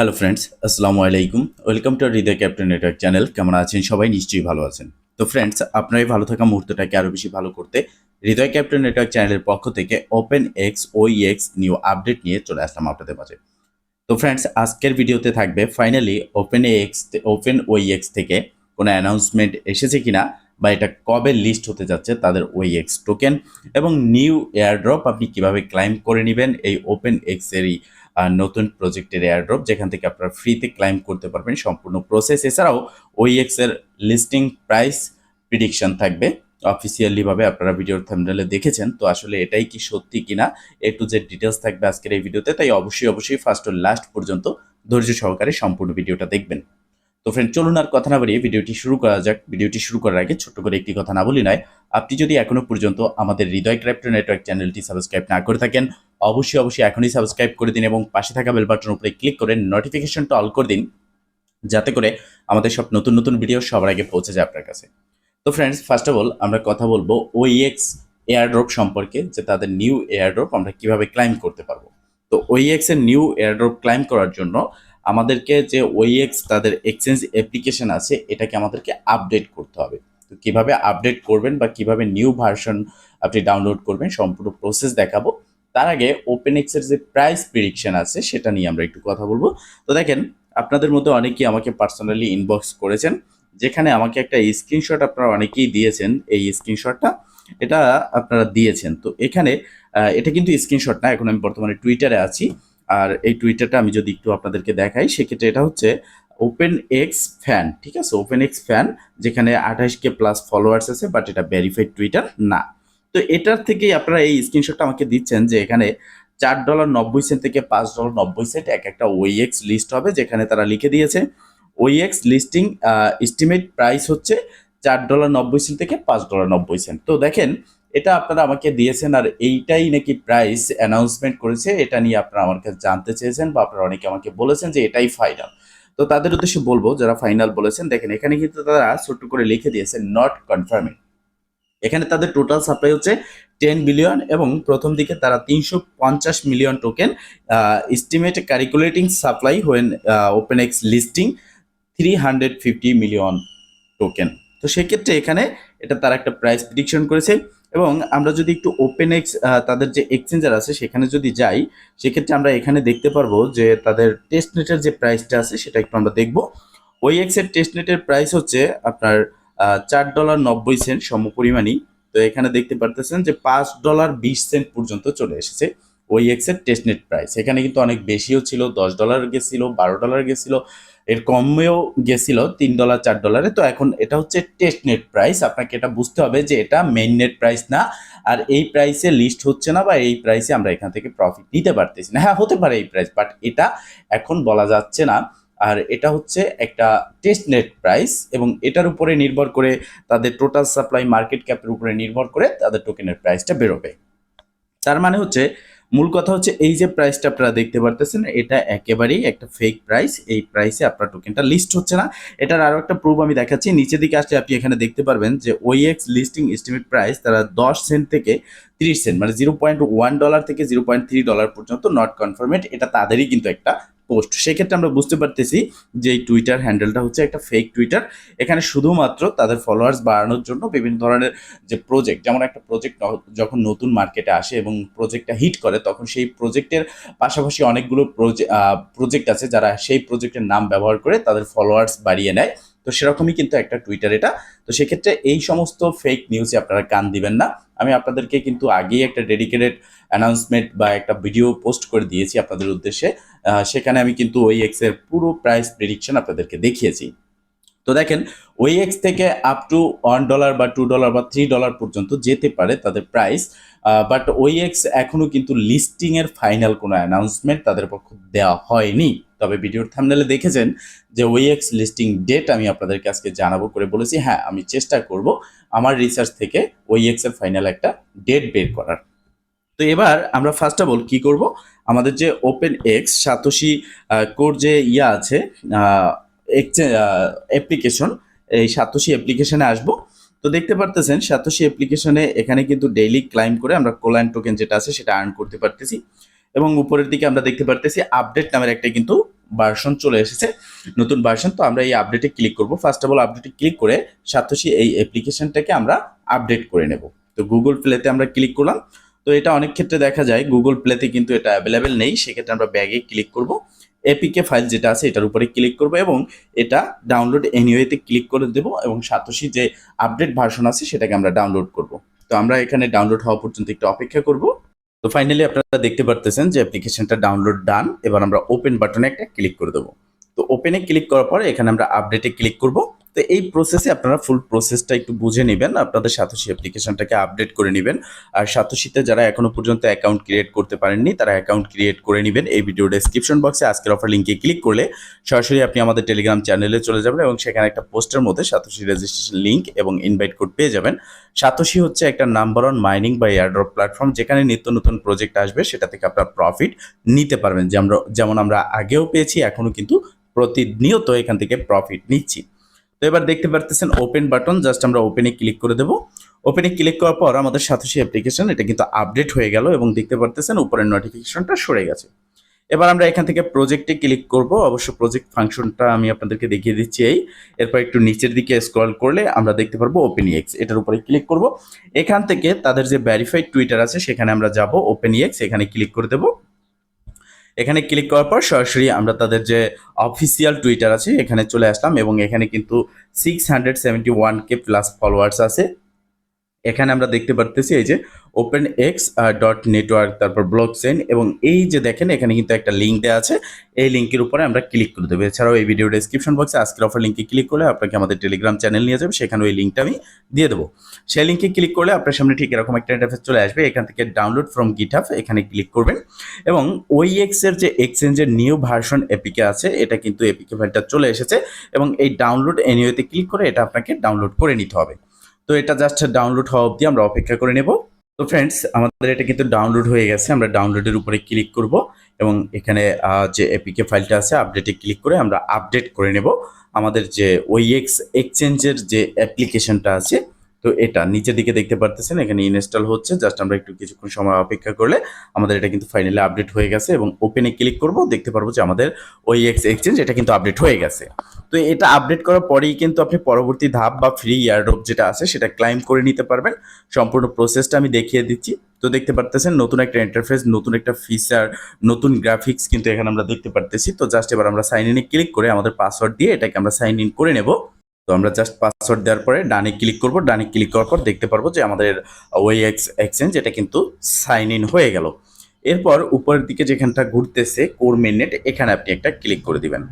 Hello friends আসসালামু আলাইকুম welcome to Hridoy captain network channel কেমন আছেন? সবাই নিশ্চয়ই ভালো আছেন। তো ফ্রেন্ডস আপনার ভালো থাকা মুহূর্তটাকে আরও বেশি ভালো করতে হৃদয় ক্যাপ্টেন নেটওয়ার্ক চ্যানেলের পক্ষ থেকে open X OEX new update নিয়ে চলে আসলাম আপনাদের মাঝে। তো ফ্রেন্ডস আজকের ভিডিওতে থাকবে finally open X open OEX থেকে কোনো অ্যানাউন্সমেন্ট এসেছে কিনা বা এটা কবে লিস্ট হতে যাচ্ছে তাদের ওই এক্স টোকেন এবং নিউ এয়ারড্রপ আপনি কীভাবে ক্লাইম করে নেবেন এই ওপেন এক্স এরই আহ, নতুন প্রজেক্টের এয়ারড্রপ যেখান থেকে আপনারা ফ্রিতে ক্লাইম করতে পারবেন সম্পূর্ণ প্রসেস এছাড়াও ওই এক্সের লিস্টিং প্রাইস প্রিডিকশন থাকবে। অফিসিয়ালি ভাবে আপনারা ভিডিওর থাম্বনেলে দেখেছেন, তো আসলে এটাই কি সত্যি কিনা, এ টু জেড ডিটেলস থাকবে আজকের এই ভিডিওতে তাই অবশ্যই অবশ্যই ফার্স্ট ও লাস্ট পর্যন্ত ধৈর্য সহকারে সম্পূর্ণ ভিডিওটা দেখবেন। তো ফ্রেন্ড চলুন আর কথা না বাড়িয়ে ভিডিওটি শুরু করা যাক। ভিডিওটি শুরু করার আগে ছোট্ট করে একটি কথা না বলি নয়, আপনি যদি এখনও পর্যন্ত আমাদের হৃদয় ক্রাইপ্টো নেটওয়ার্ক চ্যানেলটি সাবস্ক্রাইব না করে থাকেন, অবশ্যই অবশ্যই এখনই সাবস্ক্রাইব করে দিন এবং পাশে থাকা বেল বাটনের উপরে ক্লিক করে নোটিফিকেশনটা অল করে দিন, যাতে করে আমাদের সব নতুন নতুন ভিডিও সবার আগে পৌঁছে যায় আপনার কাছে। তো ফ্রেন্ডস ফার্স্ট অফ অল আমরা কথা বলব ওইএক্স এয়ারড্রপ সম্পর্কে, যে তাদের নিউ এয়ারড্রপ আমরা কীভাবে ক্লাইম করতে পারব। তো ওইএক্স এর নিউ এয়ারড্রপ ক্লাইম করার জন্য আমাদেরকে যে ওইএক্স তাদের এক্সচেঞ্জ অ্যাপ্লিকেশন আছে, এটাকে আমাদেরকে আপডেট করতে হবে। তো কীভাবে আপডেট করবেন বা কীভাবে নিউ ভার্সন আপনি ডাউনলোড করবেন, সম্পূর্ণ প্রসেস দেখাবো। তার আগে ওপেন এক্সের যে প্রাইস প্রিডিকশন আছে, সেটা নিয়ে আমরা একটু কথা বলব। তো দেখেন, আপনাদের মধ্যে অনেকেই আমাকে পার্সোনালি ইনবক্স করেছেন, যেখানে আমাকে একটা স্ক্রিনশট আপনারা অনেকেই দিয়েছেন, এই স্ক্রিনশটটা এটা আপনারা দিয়েছেন। তো এখানে এটা কিন্তু স্ক্রিনশট না, এখন আমি বর্তমানে টুইটারে আছি। আর এই টুইটারটা আমি যদি একটু আপনাদেরকে দেখাই, সেক্ষেত্রে এটা হচ্ছে ওপেন এক্স ফ্যান ঠিক আছে? ওপেন এক্স ফ্যান যেখানে আঠাশ কে প্লাস ফলোয়ার্স আছে বাট এটা ভেরিফাইড টুইটার না। তো এটার থেকেই আপনারা এই স্ক্রিনশটটা আমাকে দিচ্ছেন যে এখানে চার ডলার নব্বই সেন্ট থেকে পাঁচ ডলার নব্বই সেন্ট এক একটা ওইএক্স লিস্ট হবে, যেখানে তারা লিখে দিয়েছে। ওইএক্স লিস্টিং এস্টিমেট প্রাইস হচ্ছে চার ডলার নব্বই সেন্ট থেকে পাঁচ ডলার নব্বই সেন্ট তো দেখেন এটা আপনারা আমাকে দিয়েছেন আর এইটাই নাকি প্রাইস অ্যানাউন্সমেন্ট করেছে, এটা নিয়ে আপনারা আমার কাছে জানতে চেয়েছেন বা আপনারা অনেকে আমাকে বলেছেন যে এটাই ফাইনাল তো তাদের উদ্দেশ্যে বলব, যারা ফাইনাল বলেছেন, দেখেন এখানে কিন্তু তারা ছোট্ট করে লিখে দিয়েছে নট কনফার্মিং এখানে তাদের টোটাল সাপ্লাই হচ্ছে টেন বিলিয়ন এবং প্রথম দিকে তারা তিনশো পঞ্চাশ million token estimate calculating supply when open X listing three hundred fifty million token তো সেক্ষেত্রে এখানে এটা তারা একটা প্রাইস প্রিডিকশন করেছে। এবং আমরা যদি একটু ওপেন এক্স তাদের যে এক্সচেঞ্জার আছে, সেখানে যদি যাই, সেক্ষেত্রে আমরা এখানে দেখতে পারব যে তাদের টেস্ট নেটের যে প্রাইসটা আছে, সেটা একটু আমরা দেখব। ওই এক্সের টেস্ট নেটের প্রাইস হচ্ছে আপনার চার ডলার নব্বই সেন্ট সমপরিমাণই। তো এখানে দেখতে পারতেছেন যে পাঁচ ডলার বিশ সেন্ট পর্যন্ত চলে এসেছে ওই এক্সের টেস্ট নেট প্রাইস এখানে কিন্তু অনেক বেশিও ছিল, দশ ডলার গেছিল, বারো ডলার গেছিল। এর কমেও গেছিল তিন ডলার চার ডলারে তো এখন এটা হচ্ছে টেস্ট নেট প্রাইস আপনাকে এটা বুঝতে হবে যে এটা মেইন নেট প্রাইস না। আর এই প্রাইসে লিস্ট হচ্ছে না বা এই প্রাইসে আমরা এখান থেকে প্রফিট নিতে পারতেছি না। হ্যাঁ হতে পারে এই প্রাইস বাট এটা এখন বলা যাচ্ছে না। আর এটা হচ্ছে একটা টেস্ট নেট প্রাইস এবং এটার উপরে নির্ভর করে তাদের টোটাল সাপ্লাই মার্কেট ক্যাপের উপরে নির্ভর করে তাদের টোকেনের প্রাইসটা বেরোবে। তার মানে হচ্ছে মূল কথা হচ্ছে এই যে প্রাইসটা আপনারা দেখতে পারতেছেন, এটা একেবারেই একটা ফেক প্রাইস এই প্রাইসে আপনার টোকেনটা লিস্ট হচ্ছে না। এটার আরও একটা প্রুফ আমি দেখাচ্ছি। নিচের দিকে আসলে আপনি এখানে দেখতে পারবেন যে ওইএক্স লিস্টিং এস্টিমেট প্রাইস তারা দশ সেন্ট থেকে তিরিশ সেন্ট মানে জিরো পয়েন্ট ওয়ান ডলার থেকে জিরো পয়েন্ট থ্রি ডলার পর্যন্ত নট কনফার্মেড এটা তাদেরই কিন্তু একটা পোস্ট। সেক্ষেত্রে আমরা বুঝতে পারতেছি যে এই টুইটার হ্যান্ডেলটা হচ্ছে একটা ফেক টুইটার এখানে শুধুমাত্র তাদের ফলোয়ার্স বাড়ানোর জন্য বিভিন্ন ধরনের যে প্রজেক্ট যেমন একটা প্রজেক্ট যখন নতুন মার্কেটে আসে এবং প্রজেক্টটা হিট করে, তখন সেই প্রজেক্টের পাশাপাশি অনেকগুলো প্রজেক্ট আছে যারা সেই প্রজেক্টের নাম ব্যবহার করে তাদের ফলোয়ার্স বাড়িয়ে নেয়। তো সেরকমই কিন্তু একটা টুইটার এটা। তো সেক্ষেত্রে এই সমস্ত ফেক নিউজে আপনারা কান দিবেন না। আমি আপনাদেরকে কিন্তু আগেই একটা ডেডিকেটেড অ্যানাউন্সমেন্ট বা একটা ভিডিও পোস্ট করে দিয়েছি আপনাদের উদ্দেশ্যে। সেখানে আমি কিন্তু ওই এক্সের পুরো প্রাইস প্রেডিকশন আপনাদেরকে দেখিয়েছি। তো দেখেন ওই এক্স থেকে আপ টু ওয়ান ডলার বা টু ডলার বা থ্রি ডলার পর্যন্ত যেতে পারে তাদের প্রাইস বাট ওই এক্স এখনও কিন্তু লিস্টিং এর ফাইনাল কোনো অ্যানাউন্সমেন্ট তাদের পক্ষ দেওয়া হয়নি। তবে ভিডিওর থামনেলে দেখেছেন যে ওই এক্স লিস্টিং ডেট আমি আপনাদেরকে আজকে জানাব করে বলেছি হ্যাঁ আমি চেষ্টা করব আমার রিসার্চ থেকে ওই এক্সের ফাইনাল একটা ডেট বের করার। তো এবার আমরা ফার্স্ট অফ অল কি করব? আমাদের যে ওপেন এক্স সাতোশি কোর যে ইয়া আছে অ্যাপ্লিকেশন এই সাতোশি অ্যাপ্লিকেশনে আসব। তো দেখতে পারতেছেন, সাতোশি অ্যাপ্লিকেশনে এখানে কিন্তু ডেইলি ক্লাইম করে আমরা কোলাইন টোকেন যেটা আছে সেটা আর্ন করতে পারতেছি। এবং উপরের দিকে আমরা দেখতে পারতেছি আপডেট নামের একটা কিন্তু ভার্সন চলে এসেছে। নতুন ভার্সন তো আমরা এই আপডেটে ক্লিক করব। ফার্স্ট অফ অল আপডেটে ক্লিক করে সাতোশি এই অ্যাপ্লিকেশনটাকে আমরা আপডেট করে নেব। তো গুগল প্লেতে আমরা ক্লিক করলাম। তো এটা অনেক ক্ষেত্রে দেখা যায় গুগল প্লেতে কিন্তু এটা অ্যাভেলেবেল নেই। সেক্ষেত্রে আমরা ব্যাগে ক্লিক করব। এপিকে ফাইল যেটা আছে, এটার উপরে ক্লিক করব এবং এটা ডাউনলোড এনিওয়েতে ক্লিক করে দেব এবং সাতোশি যে আপডেট ভার্সন আছে, সেটাকে আমরা ডাউনলোড করব। তো আমরা এখানে ডাউনলোড হওয়া পর্যন্ত একটু অপেক্ষা করব। তো ফাইনালি আপনারা দেখতে পারতেছেন যে অ্যাপ্লিকেশনটা ডাউনলোড ডান এবার আমরা ওপেন বাটনে একটা ক্লিক করে দেবো। তো ওপেনে ক্লিক করার পর এখানে আমরা আপডেটে ক্লিক করব। তো এই প্রসেসে আপনারা ফুল প্রসেসটা একটু বুঝে নেবেন। আপনাদের সাতোশি অ্যাপ্লিকেশনটাকে আপডেট করে নেবেন। আর সাতোশিতে যারা এখনও পর্যন্ত অ্যাকাউন্ট ক্রিয়েট করতে পারেননি, তারা অ্যাকাউন্ট ক্রিয়েট করে নেবেন। এই ভিডিও ডেসক্রিপশন বক্সে আজকের অফার লিঙ্কে ক্লিক করলে সরাসরি আপনি আমাদের টেলিগ্রাম চ্যানেলে চলে যাবেন এবং সেখানে একটা পোস্টের মধ্যে সাতোশি রেজিস্ট্রেশন লিঙ্ক এবং ইনভাইট কোড পেয়ে যাবেন। সাতোশি হচ্ছে একটা নাম্বার ওয়ান মাইনিং বা এয়ারড্রপ প্ল্যাটফর্ম যেখানে নিত্য নতুন প্রজেক্ট আসবে, সেটা থেকে আপনার প্রফিট নিতে পারবেন। যেমন যেমন আমরা আগেও পেয়েছি এখনও কিন্তু প্রতিনিয়ত এখান থেকে প্রফিট নিচ্ছি। তো এবার দেখতে পারতেছেন ওপেন বাটন জাস্ট আমরা ওপেনে ক্লিক করে দেবো। ওপেনে ক্লিক করার পর আমাদের সাতোশি অ্যাপ্লিকেশন এটা কিন্তু আপডেট হয়ে গেল এবং দেখতে পারতেছেন উপরের নোটিফিকেশনটা সরে গেছে। এবার আমরা এখান থেকে প্রজেক্টে ক্লিক করব। অবশ্য প্রজেক্ট ফাংশনটা আমি আপনাদেরকে দেখিয়ে দিচ্ছি এই। এরপর একটু নিচের দিকে স্ক্রল করলে আমরা দেখতে পারব ওপেন এক্স এটার উপরে ক্লিক করব। এখান থেকে তাদের যে ভ্যারিফাইড টুইটার আছে, সেখানে আমরা যাব ওপেন এক্স এখানে ক্লিক করে দেবো। এখানে ক্লিক করার পর সরাসরি আমরা তাদের যে অফিসিয়াল টুইটার আছে, এখানে চলে আসলাম এবং এখানে কিন্তু six hundred seventy one K plus followers আছে। এখানে আমরা দেখতে পারতেছি এই যে ওপেন এক্স ডট নেটওয়ার্ক তারপর ব্লক চেন এবং এই যে দেখেন, এখানে কিন্তু একটা লিঙ্ক দেওয়া আছে। এই লিঙ্কের উপরে আমরা ক্লিক করে দেবো। এছাড়াও এই ভিডিও ডেসক্রিপশন বক্সে আজকের অফার লিঙ্কে ক্লিক করলে আপনাকে আমাদের টেলিগ্রাম চ্যানেল নিয়ে যাবে, সেখানে ওই লিঙ্কটা আমি দিয়ে দেবো। সেই লিঙ্কে ক্লিক করলে আপনার সামনে ঠিক এরকম একটা ইন্টারফেস চলে আসবে। এখান থেকে ডাউনলোড ফ্রম গিটহাব এখানে ক্লিক করবেন এবং ওই এক্সের যে এক্সচেঞ্জের নিউ ভার্সন এপিকে আছে, এটা কিন্তু এপিকে ফাইলটা চলে এসেছে এবং এই ডাউনলোড এনিওতে ক্লিক করে এটা আপনাকে ডাউনলোড করে নিতে হবে। তো এটা জাস্ট ডাউনলোড হওয়া অবধি আমরা অপেক্ষা করে নেব। তো ফ্রেন্ডস আমাদের এটা কিন্তু ডাউনলোড হয়ে গেছে। আমরা ডাউনলোডের উপরে ক্লিক করব এবং এখানে যে এপিকে ফাইলটা আছে আপডেটে ক্লিক করে আমরা আপডেট করে নেব। আমাদের যে ওই এক্স এক্সচেঞ্জের যে অ্যাপ্লিকেশনটা আছে তো এটা নিচের দিকে দেখতে পারতেছেন, এখানে ইনস্টল হচ্ছে, জাস্ট আমরা একটু কিছুক্ষণ সময় অপেক্ষা করলে আমাদের এটা কিন্তু ফাইনালি আপডেট হয়ে গেছে এবং ওপেনে ক্লিক করব, দেখতে পারব যে আমাদের ওই এক্স এক্সচেঞ্জ এটা কিন্তু আপডেট হয়ে গেছে। তো এটা আপডেট করার পরেই কিন্তু আপনি পরবর্তী ধাপ বা ফ্রি ইয়ারড্রপ যেটা আছে সেটা ক্লাইম করে নিতে পারবেন। সম্পূর্ণ প্রসেসটা আমি দেখিয়ে দিচ্ছি। তো দেখতে পারতেছেন নতুন একটা ইন্টারফেস নতুন একটা ফিচার নতুন গ্রাফিক্স কিন্তু এখানে আমরা দেখতে পারতেছি। তো জাস্ট এবার আমরা সাইন ইনে ক্লিক করে আমাদের পাসওয়ার্ড দিয়ে এটাকে আমরা সাইন ইন করে নেব। তো আমরা জাস্ট পাসওয়ার্ড দেওয়ার পরে ডানে ক্লিক করব। ডানে ক্লিক করার পর দেখতে পারব যে আমাদের ওই এক্স এক্সচেঞ্জ এটা কিন্তু সাইন ইন হয়ে গেল। এরপর উপরের দিকে যেখানটা ঘুরতেছে কোর মেননেট এখানে আপনি একটা ক্লিক করে দিবেন।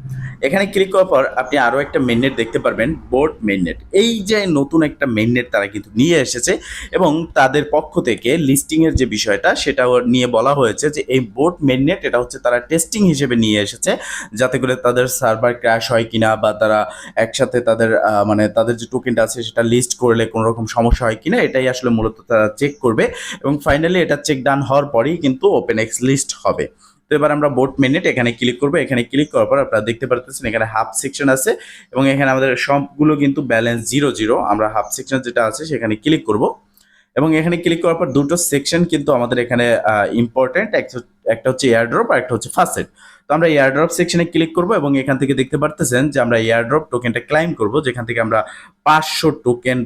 এখানে ক্লিক করার পর আপনি আরও একটা মেননেট দেখতে পারবেন বোর্ড মেননেট এই যে নতুন একটা মেননেট তারা কিন্তু নিয়ে এসেছে এবং তাদের পক্ষ থেকে লিস্টিংয়ের যে বিষয়টা সেটা নিয়ে বলা হয়েছে যে এই বোর্ড মেননেট এটা হচ্ছে তারা টেস্টিং হিসেবে নিয়ে এসেছে যাতে করে তাদের সার্ভার ক্র্যাশ হয় কিনা বা তারা একসাথে তাদের মানে তাদের যে টোকেনটা আছে, সেটা লিস্ট করলে কোনো রকম সমস্যা হয় কিনা, এটাই আসলে মূলত তারা চেক করবে। এবং ফাইনালি এটা চেক ডান হওয়ার পরেই কিন্তু ওপেন এক্স লিস্ট হবে। তো এবার আমরা বোট মিনিট এখানে ক্লিক করব। এখানে ক্লিক করার পর আপনারা দেখতে পারতেছেন এখানে হাফ সেকশন আছে এবং এখানে আমাদের সবগুলো কিন্তু ব্যালেন্স জিরো জিরো আমরা হাফ সেকশন যেটা আছে সেখানে ক্লিক করব। এবং এখানে ক্লিক করার পর দুটো সেকশন কিন্তু আমাদের এখানে ইম্পর্টেন্ট একটা হচ্ছে এয়ারড্রপ আর একটা হচ্ছে ফার্স্ট তো আমরা এয়ারড্রপ সেকশনে ক্লিক করব এবং এখান থেকে দেখতে পারতেছেন যে আমরা এয়ারড্রপ টোকেনটা ক্লাইম করব, যেখান থেকে আমরা পাঁচশো টোকেন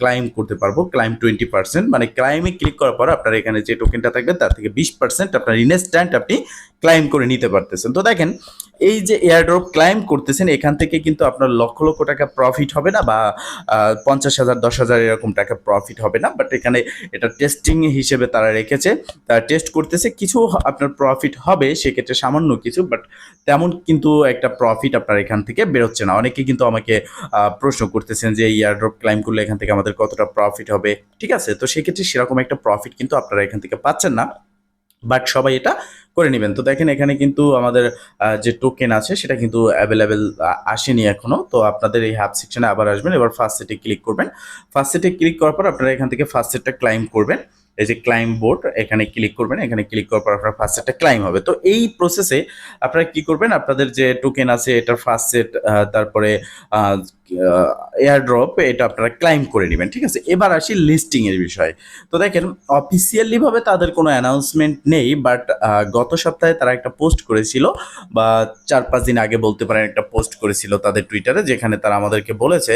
ক্লাইম করতে পারব ক্লাইম টোয়েন্টি পার্সেন্ট মানে ক্লাইমে ক্লিক করার পর আপনার এখানে যে টোকেনটা থাকবে তার থেকে বিশ পার্সেন্ট আপনার ইনস্ট্যান্ট আপনি ক্লাইম করে নিতে পারতেছেন। তো দেখেন এই যে এয়ারড্রপ ক্লাইম করতেছেন, এখান থেকে কিন্তু আপনার লক্ষ লক্ষ টাকা প্রফিট হবে না বা পঞ্চাশ হাজার, দশ হাজার এরকম টাকা প্রফিট হবে না। বাট এখানে এটা টেস্টিং হিসেবে তারা রেখেছে। তারা টেস্ট করতেছে, কিছু আপনার প্রফিট হবে, সেক্ষেত্রে সামান্য কিছু বাট তেমন কিন্তু একটা প্রফিট আপনার এখান থেকে বেরোচ্ছে না। অনেকে কিন্তু আমাকে প্রশ্ন করতেছেন যে ইয়ারড্রপ ক্লাইম করলে এখান থেকে আমাদের কতটা প্রফিট হবে? ঠিক আছে? তো সেক্ষেত্রে সেরকম একটা প্রফিট কিন্তু আপনারা এখান থেকে পাচ্ছেন না। বাট সবাই এটা করে নেবেন। তো দেখেন এখানে কিন্তু আমাদের যে টোকেন আছে সেটা কিন্তু অ্যাভেলেবেল আসেনি এখনও তো আপনাদের এই হাফ সেকশনে আবার আসবেন। এবার ফার্স্ট সেটে ক্লিক করবেন। ফার্স্ট সেটে ক্লিক করার পর আপনারা এখান থেকে ফার্স্ট সেটটা ক্লাইম করবেন। এই যে ক্লাইম বোর্ড এখানে ক্লিক করবেন। এখানে ক্লিক করার পর আপনার ফার্স্ট সেটটা ক্লাইম হবে। তো এই প্রসেসে আপনারা কি করবেন? আপনাদের যে টোকেন আছে, এটার ফার্স্ট সেট তারপরে এয়ারড্রপ এটা আপনারা ক্লাইম করে নেবেন, ঠিক আছে? এবার আসি লিস্টিং এর বিষয়ে। তো দেখেন অফিসিয়ালি ভাবে তাদের কোনো অ্যানাউন্সমেন্ট নেই বাট গত সপ্তাহে তারা একটা পোস্ট করেছিল, বা চার পাঁচ দিন আগে বলতে পারেন একটা পোস্ট করেছিল তাদের টুইটারে যেখানে তারা আমাদেরকে বলেছে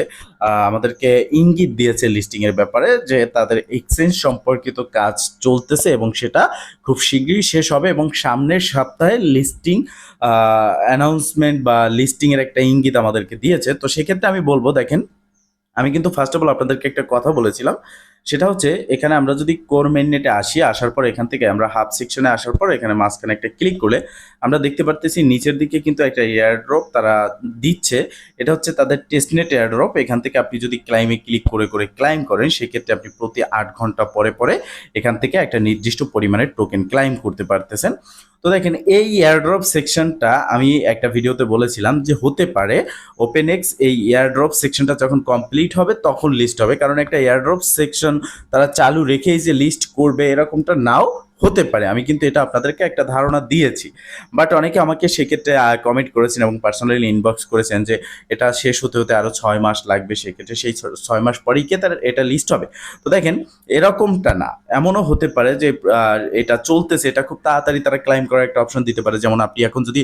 আমাদেরকে ইঙ্গিত দিয়েছে লিস্টিং এর ব্যাপারে যে তাদের এক্সচেঞ্জ সম্পর্কিত কাজ চলতেছে এবং সেটা খুব শীঘ্রই শেষ হবে এবং সামনের সপ্তাহে লিস্টিং অ্যানাউন্সমেন্ট বা লিস্টিং এর একটা ইঙ্গিত আমাদেরকে দিয়েছে। তো সেক্ষেত্রে আমি বলব, দেখেন, আমি কিন্তু ফার্স্ট অফ অল আপনাদেরকে একটা কথা বলেছিলাম। সেটা হচ্ছে, এখানে আমরা যদি কোর মেননেটে আসি, আসার পর এখান থেকে আমরা হাফ সেকশনে আসার পর এখানে মাঝখানে একটা ক্লিক করলে আমরা দেখতে পারতেছি নিচের দিকে কিন্তু একটা এয়ারড্রপ তারা দিচ্ছে। এটা হচ্ছে তাদের টেস্টনেট এয়ারড্রপ এখান থেকে আপনি যদি ক্লাইমে ক্লিক করে করে ক্লাইম করেন, সেক্ষেত্রে আপনি প্রতি আট ঘণ্টা পরে পরে এখান থেকে একটা নির্দিষ্ট পরিমাণের টোকেন ক্লাইম করতে পারতেছেন। তো দেখেন, এই এয়ারড্রপ সেকশনটা আমি একটা ভিডিওতে বলেছিলাম যে হতে পারে ওপেন এক্স এই এয়ারড্রপ সেকশনটা যখন কমপ্লিট হবে, তখন লিস্ট হবে। কারণ একটা এয়ারড্রপ সেকশন তারা চালু রেখেই যে লিস্ট করবে এরকমটা নাও হতে পারে। আমি কিন্তু এটা আপনাদেরকে একটা ধারণা দিয়েছি। বাট অনেকে আমাকে সেক্ষেত্রে কমেন্ট করেছেন এবং পার্সোনালি ইনবক্স করেছেন যে, এটা শেষ হতে হতে আরও ছয় মাস লাগবে, সেক্ষেত্রে সেই ছয় মাস পরেই কে তার এটা লিস্ট হবে? তো দেখেন, এরকমটা না। এমনও হতে পারে যে এটা চলতেছে, এটা খুব তাড়াতাড়ি তারা ক্লাইম করার একটা অপশন দিতে পারে। যেমন আপনি এখন যদি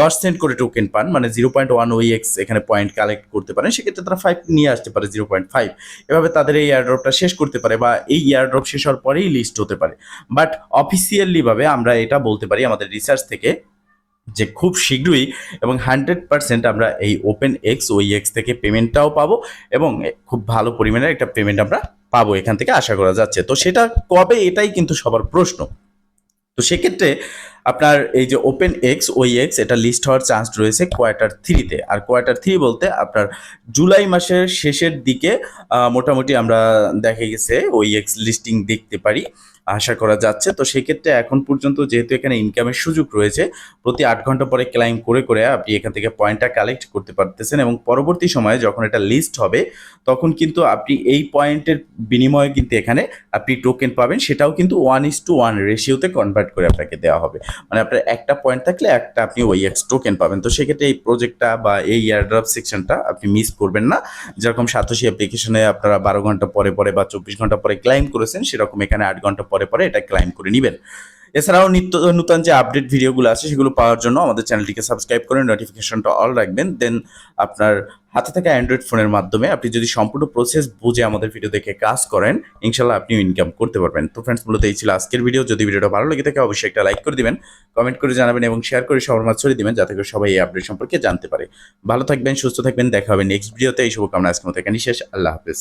দশ সেন্ট করে টোকেন পান মানে জিরো পয়েন্ট ওয়ান ওই এক্স এখানে পয়েন্ট কালেক্ট করতে পারেন, সেক্ষেত্রে তারা ফাইভ নিয়ে আসতে পারে জিরো পয়েন্ট ফাইভ এভাবে তাদের এই এয়ারড্রপটা শেষ করতে পারে বা এই এয়ারড্রপ শেষ হওয়ার পরেই লিস্ট হতে পারে। বাট অফিসিয়ালি ভাবে আমরা এটা বলতে পারি আমাদের রিসার্চ থেকে যে খুব শীঘ্রই এবং হান্ড্রেড পার্সেন্ট আমরা এই ওপেন এক্স ওই এক্স থেকে পেমেন্টটাও পাবো এবং খুব ভালো পরিমাণের একটা পেমেন্ট আমরা পাবো এখান থেকে আশা করা যাচ্ছে। তো সেটা কবে এটাই কিন্তু সবার প্রশ্ন। তো সেক্ষেত্রে আপনার এই যে ওপেন এক্স ওই এক্স এটা লিস্ট হওয়ার চান্স রয়েছে কোয়ার্টার থ্রিতে আর কোয়ার্টার থ্রি বলতে আপনার জুলাই মাসের শেষের দিকে মোটামুটি আমরা দেখা গেছে ওই এক্স লিস্টিং দেখতে পারি। আশা করা যাচ্ছে। তো সেক্ষেত্রে এখন পর্যন্ত যেহেতু এখানে ইনকামের সুযোগ রয়েছে, প্রতি আট ঘণ্টা পরে ক্লাইম করে করে আপনি এখান থেকে পয়েন্টটা কালেক্ট করতে পারতেছেন এবং পরবর্তী সময়ে যখন এটা লিস্ট হবে, তখন কিন্তু আপনি এই পয়েন্টের বিনিময়ে কিন্তু এখানে আপনি টোকেন পাবেন। সেটাও কিন্তু ওয়ান ইস টু ওয়ান রেশিওতে কনভার্ট করে আপনাকে দেওয়া হবে। মানে আপনার একটা পয়েন্ট থাকলে একটা আপনি ওই এক্স টোকেন পাবেন। তো সেক্ষেত্রে এই প্রজেক্টটা বা এই এয়ারড্রপ সেকশনটা আপনি মিস করবেন না। যেরকম সাতোশি অ্যাপ্লিকেশনে আপনারা বারো ঘণ্টা পরে পরে বা চব্বিশ ঘণ্টা পরে ক্লাইম করেছেন, সেরকম এখানে আট ঘণ্টা পরে পরে পরে এটা ক্লাইম করে নেবেন। এছাড়াও নিত্য নূতন যে আপডেট ভিডিওগুলো আছে, সেগুলো পাওয়ার জন্য আমাদের চ্যানেলটিকে সাবস্ক্রাইব করে নোটিফিকেশনটা অল রাখবেন। দেন আপনার হাতে থাকা অ্যান্ড্রয়েড ফোনের মাধ্যমে আপনি যদি সম্পূর্ণ প্রসেস বুঝে আমাদের ভিডিও দেখে কাজ করেন, ইনশাল্লাহ আপনিও ইনকাম করতে পারবেন। তো ফ্রেন্ডস মূলত এই ছিল আজকের ভিডিও যদি ভিডিওটা ভালো লেগে থাকে, অবশ্যই একটা লাইক করে দিবেন কমেন্ট করে জানাবেন এবং শেয়ার করে সবার মাঝে ছড়িয়ে দিবেন, যাতে করে সবাই এই আপডেট সম্পর্কে জানতে পারে। ভালো থাকবেন, সুস্থ থাকবেন, দেখা হবে নেক্সট ভিডিওতে এই শুভকামনা আজকের মতো এখানেই শেষ। আল্লাহ হাফেজ।